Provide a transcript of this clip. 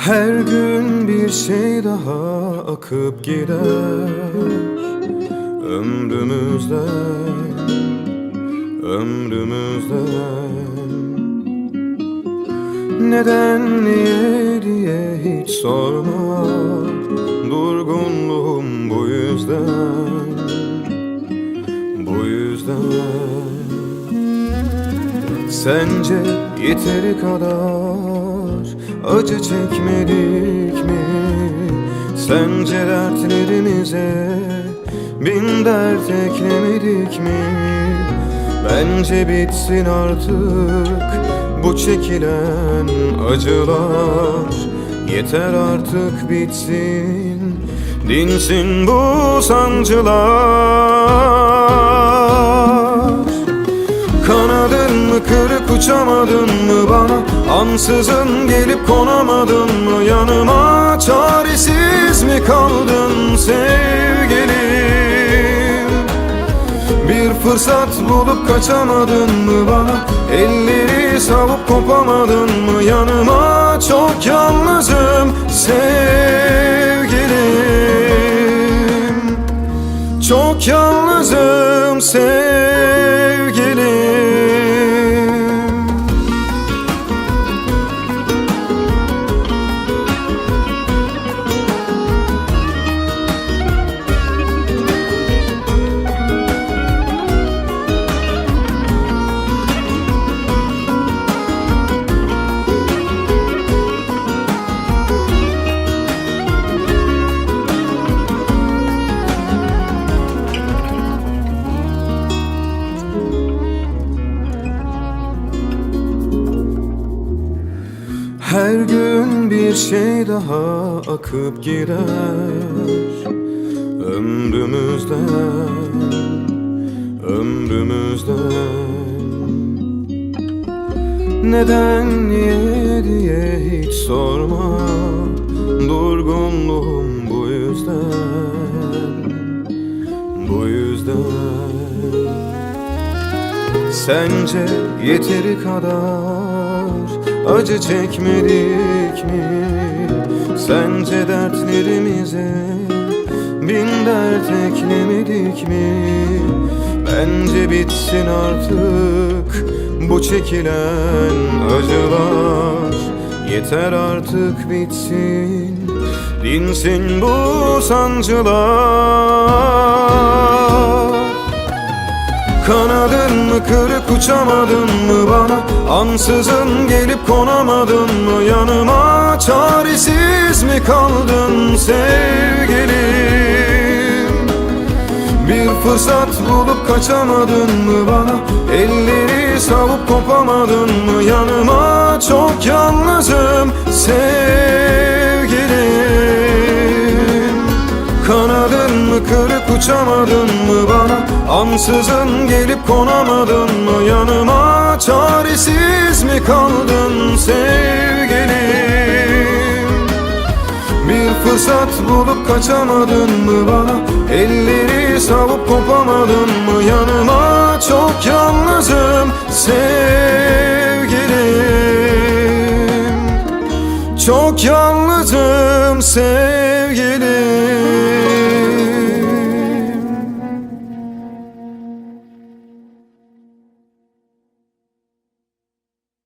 Her gün bir şey daha akıp gider. Ömrümüzden, ömrümüzden. Neden, niye diye hiç sorma. Durgunluğum bu yüzden Bu yüzden. Sence yeteri kadar acı çekmedik mi? Sence dertlerimize bin dert eklemedik mi? Bence bitsin artık bu çekilen acılar Yeter artık bitsin, dinsin bu sancılar Kanadın mı kırık uçamadın mı bana? Ansızın gelip konamadın mı? Yanıma Çaresiz mi kaldın sevgilim? Bir fırsat bulup kaçamadın mı bana? Elleri savup kopamadın mı? Yanıma Çok yalnızım sevgilim çok yalnızım sevgilim Her gün bir şey daha akıp gider. Ömrümüzden, ömrümüzden. Neden, niye diye hiç sorma Durgunluğum bu yüzden, bu yüzden. Sence yeteri kadar acı çekmedik mi? Sence dertlerimize bin dert eklemedik mi? Bence bitsin artık bu çekilen acılar Yeter artık bitsin, dinsin bu sancılar Kanadın mı kırık uçamadın mı bana Ansızın gelip konamadın mı? Yanıma Çaresiz mi kaldın sevgilim? Bir fırsat bulup kaçamadın mı bana? Elleri savup kopamadın mı? Yanıma Çok yalnızım sevgilim. Kanadın mı kırık uçamadın mı bana? Ansızın gelip konamadın mı? Yanıma Çaresiz mi kaldın sevgilim Bir fırsat bulup kaçamadın mı bana? Elleri savup kopamadın mı? Yanıma Çok yalnızım sevgilim Çok yalnızım sevgilim